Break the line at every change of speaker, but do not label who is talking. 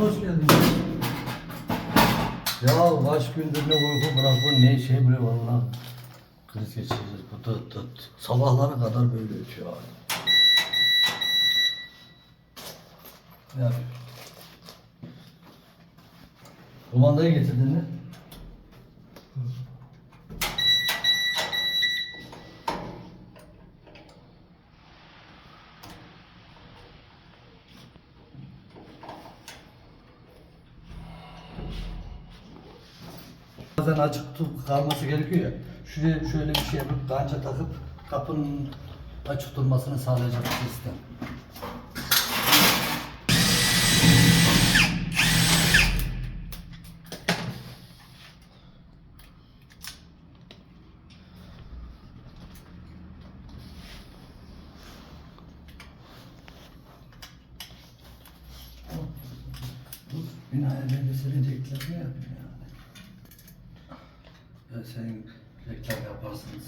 hoş geldin.
Ya kaç gündür ne uyku bırakma ne şey bile valla. Kriz geçireceğiz. Bu tıt tıt. Sabahlara kadar böyle ötüyor abi. Ya. Kumandayı getirdin mi? Bazen açık tutup kalması gerekiyor ya. Şuraya şöyle bir şey yapıp kanca takıp kapının açık durmasını sağlayacak bir sistem. Binaya ben de senin saying they take our happens.